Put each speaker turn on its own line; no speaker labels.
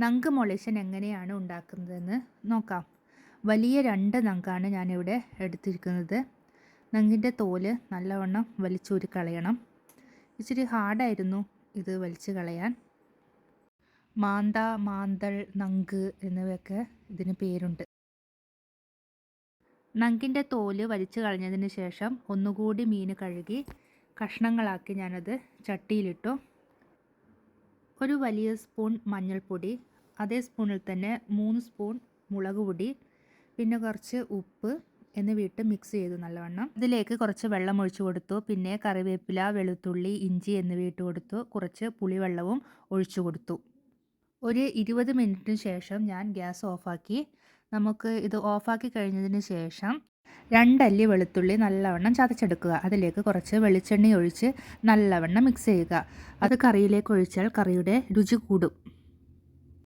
നങ്ക് മൊളേഷൻ എങ്ങനെയാണ് ഉണ്ടാക്കുന്നതെന്ന് നോക്കാം. വലിയ രണ്ട് നങ്കാണ് ഞാനിവിടെ എടുത്തിരിക്കുന്നത്. നങ്കിന്റെ തോൽ നല്ലവണ്ണം വലിച്ചൂരി കളയണം. ഇച്ചിരി ഹാർഡായിരുന്നു ഇത് വലിച്ചു കളയാൻ. മാന്ത മാന്തൾ നങ്ക് എന്നിവയൊക്കെ ഇതിന് പേരുണ്ട്. നങ്കിന്റെ തോൽ വലിച്ചു കളഞ്ഞതിന് ശേഷം ഒന്നുകൂടി മീൻ കഴുകി കഷ്ണങ്ങളാക്കി ഞാനത് ചട്ടിയിലിട്ടു. ഒരു വലിയ സ്പൂൺ മഞ്ഞൾപ്പൊടി അതേ സ്പൂണിൽ തന്നെ മൂന്ന് സ്പൂൺ മുളക് പൊടി പിന്നെ കുറച്ച് ഉപ്പ് എന്നിവയിട്ട് മിക്സ് ചെയ്തു നല്ലവണ്ണം. ഇതിലേക്ക് കുറച്ച് വെള്ളം ഒഴിച്ചു കൊടുത്തു. പിന്നെ കറിവേപ്പില വെളുത്തുള്ളി ഇഞ്ചി എന്നിവ ഇട്ട് കൊടുത്തു. കുറച്ച് പുളിവെള്ളവും ഒഴിച്ചു കൊടുത്തു. ഒരു ഇരുപത് മിനിറ്റിന് ശേഷം ഞാൻ ഗ്യാസ് ഓഫാക്കി. നമുക്ക് ഇത് ഓഫാക്കി കഴിഞ്ഞതിന് ശേഷം രണ്ടല്ലി വെളുത്തുള്ളി നല്ലവണ്ണം ചതച്ചെടുക്കുക. അതിലേക്ക് കുറച്ച് വെളിച്ചെണ്ണ ഒഴിച്ച് നല്ലവണ്ണം മിക്സ് ചെയ്യുക. അത് കറിയിലേക്ക് ഒഴിച്ചാൽ കറിയുടെ രുചി കൂടും.